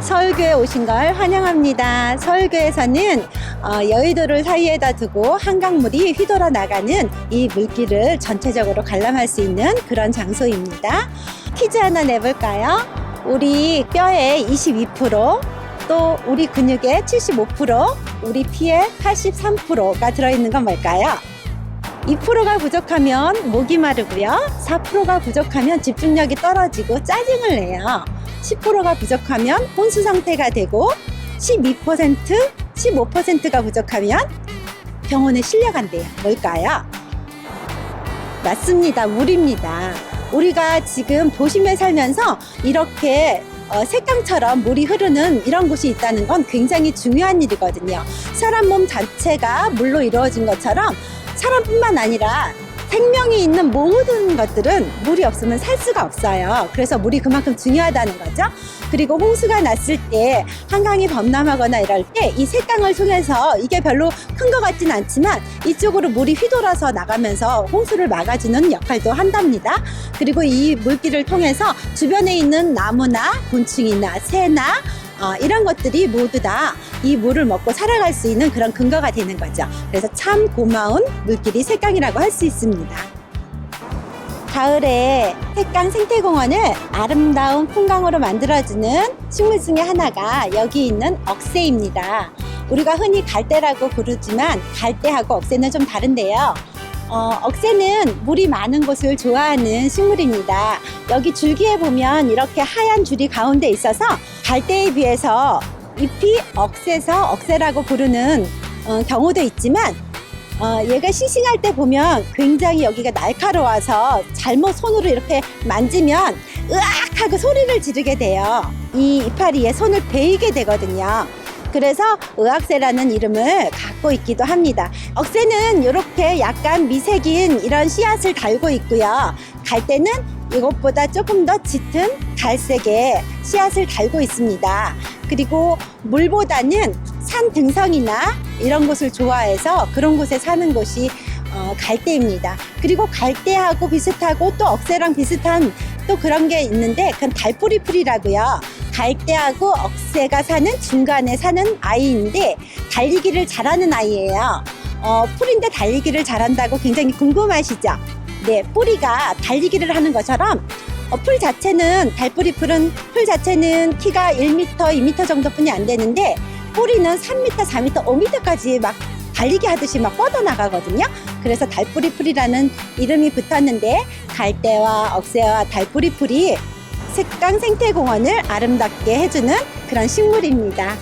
서울교에 오신 걸 환영합니다. 서울교에서는 어, 여의도를 사이에다 두고 한강물이 휘돌아 나가는 이 물길을 전체적으로 관람할 수 있는 그런 장소입니다. 퀴즈 하나 내볼까요? 우리 뼈의 22%, 또 우리 근육의 75%, 우리 피의 83%가 들어있는 건 뭘까요? 2%가 부족하면 목이 마르고요. 4%가 부족하면 집중력이 떨어지고 짜증을 내요. 10%가 부족하면 혼수 상태가 되고 12%, 15%가 부족하면 병원에 실려간대요. 뭘까요? 맞습니다. 물입니다. 우리가 지금 도심에 살면서 이렇게 어, 색강처럼 물이 흐르는 이런 곳이 있다는 건 굉장히 중요한 일이거든요. 사람 몸 자체가 물로 이루어진 것처럼 사람뿐만 아니라 생명이 있는 모든 것들은 물이 없으면 살 수가 없어요. 그래서 물이 그만큼 중요하다는 거죠. 그리고 홍수가 났을 때 한강이 범람하거나 이럴 때이 색강을 통해서 이게 별로 큰 것 같진 않지만 이쪽으로 물이 휘돌아서 나가면서 홍수를 막아주는 역할도 한답니다. 그리고 이 물길을 통해서 주변에 있는 나무나 곤충이나 새나 어, 이런 것들이 모두 다 이 물을 먹고 살아갈 수 있는 그런 근거가 되는 거죠. 그래서 참 고마운 물길이 색강이라고 할 수 있습니다. 가을에 색강 생태공원을 아름다운 풍광으로 만들어주는 식물 중에 하나가 여기 있는 억새입니다. 우리가 흔히 갈대라고 부르지만 갈대하고 억새는 좀 다른데요. 어, 억새는 물이 많은 곳을 좋아하는 식물입니다. 여기 줄기에 보면 이렇게 하얀 줄이 가운데 있어서 갈대에 비해서 잎이 억새서 억새라고 부르는 어, 경우도 있지만 어, 얘가 싱싱할 때 보면 굉장히 여기가 날카로워서 잘못 손으로 이렇게 만지면 으악 하고 소리를 지르게 돼요. 이 이파리에 손을 베이게 되거든요. 그래서 의학새라는 이름을 갖고 있기도 합니다. 억새는 이렇게 약간 미색인 이런 씨앗을 달고 있고요. 갈대는 이것보다 조금 더 짙은 갈색의 씨앗을 달고 있습니다. 그리고 물보다는 산 등성이나 이런 곳을 좋아해서 그런 곳에 사는 곳이 어, 갈대입니다. 그리고 갈대하고 비슷하고 또 억새랑 비슷한 또 그런 게 있는데 그건 달뿌리풀이라고요. 갈대하고 억새가 사는 중간에 사는 아이인데 달리기를 잘하는 아이예요. 어, 풀인데 달리기를 잘한다고 굉장히 궁금하시죠? 네, 뿌리가 달리기를 하는 것처럼 어, 풀 자체는 달뿌리 풀은 풀 자체는 키가 1m, 2m 정도뿐이 안 되는데 뿌리는 3m, 4m, 5m까지 막 달리기 하듯이 막 뻗어나가거든요. 그래서 달뿌리 풀이라는 이름이 붙었는데 갈대와 억새와 달뿌리 풀이 색강 생태공원을 아름답게 해주는 그런 식물입니다.